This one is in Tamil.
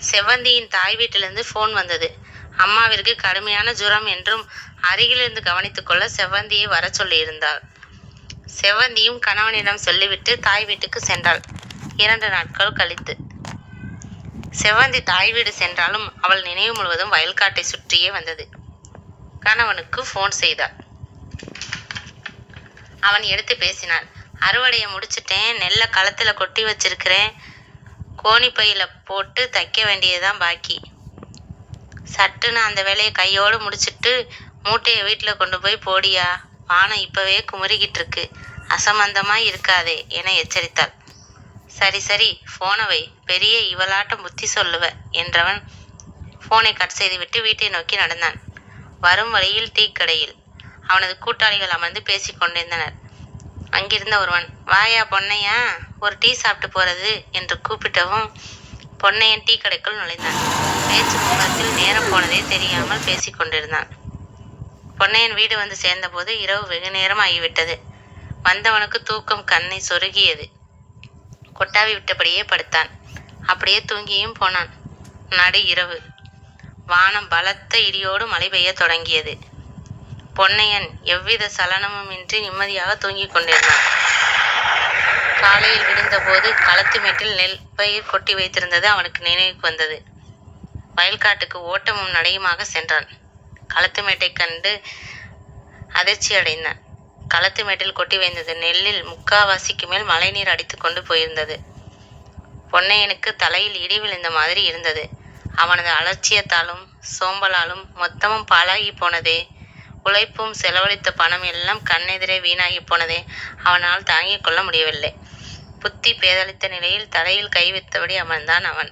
செவ்வந்தியின் தாய் வீட்டிலிருந்து ஃபோன் வந்தது. அம்மாவிற்கு கடுமையான ஜுரம் என்றும் அருகிலிருந்து கவனித்துக் கொள்ள செவ்வந்தியை வர சொல்லியிருந்தாள். செவ்வந்தியும் கணவனிடம் சொல்லிவிட்டு தாய் வீட்டுக்கு சென்றாள். இரண்டு நாட்கள் கழித்து. செவ்வந்தி தாய் வீடு சென்றாலும் அவள் நினைவு முழுவதும் வயல்காட்டை சுற்றியே வந்தது. கணவனுக்கு ஃபோன் செய்தாள். அவன் எடுத்து பேசினான். அறுவடையை முடிச்சிட்டேன். நெல்லை களத்துல கொட்டி வச்சிருக்கிறேன். கோணிப்பையில் போட்டு தைக்க வேண்டியதுதான் பாக்கி. சட்டுன்னு அந்த வேலையை கையோடு முடிச்சிட்டு மூட்டையை வீட்டில் கொண்டு போய் போடியா? வானம் இப்போவே குமுறிக்கிட்டு இருக்கு அசம்பந்தமா இருக்காதே என எச்சரித்தாள். சரி சரி ஃபோனை வை. பெரிய இவளாட்டம் புத்தி சொல்லுவ என்றவன் ஃபோனை கட் செய்துவிட்டு வீட்டை நோக்கி நடந்தான். வரும் வழியில் டீ கடையில் அவனது கூட்டாளிகள் அமர்ந்து பேசிக் கொண்டிருந்தனர் அங்கிருந்த ஒருவன் வாயா பொன்னையா ஒரு டீ சாப்பிட்டு போறது? என்று கூப்பிட்டவும் பொன்னையன் டீ கடைக்குள் நுழைந்தான். பேச்சு முகத்தில் நேரம் போனதே தெரியாமல் பேசி கொண்டிருந்தான். பொன்னையன் வீடு வந்து சேர்ந்தபோது இரவு வெகு நேரம் ஆகிவிட்டது வந்தவனுக்கு தூக்கம் கண்ணை சொருகியது. கொட்டாவி விட்டபடியே படுத்தான். அப்படியே தூங்கியும் போனான். நடு இரவு. வானம் பலத்த இடியோடு மழை பெய்யத் தொடங்கியது. பொன்னையன் எவ்வித சலனமுமின்றி நிம்மதியாக தூங்கிக் கொண்டிருந்தான். காலையில் விழுந்தபோது களத்து மேட்டில் நெல் பயிர் கொட்டி வைத்திருந்தது அவனுக்கு நினைவுக்கு வந்தது. வயல்காட்டுக்கு ஓட்டமும் நடையுமாக சென்றான். களத்து மேட்டை கண்டு அதிர்ச்சி அடைந்தான். களத்து மேட்டில் கொட்டி வைந்தது நெல்லில் முக்காவாசிக்கு மேல் மழைநீர் அடித்து கொண்டு போயிருந்தது. பொன்னையனுக்கு தலையில் இடி விழுந்த மாதிரி இருந்தது. அவனது அலட்சியத்தாலும் சோம்பலாலும் மொத்தமும் பாழாகி போனதே உழைப்பும் செலவழித்த பணம் எல்லாம் கண்ணெதிரே வீணாகி போனதே. அவனால் தாங்கிக் கொள்ள முடியவில்லை. புத்தி பேதலித்த நிலையில் தலையில் கை வைத்தபடி அமர்ந்தான் அவன்.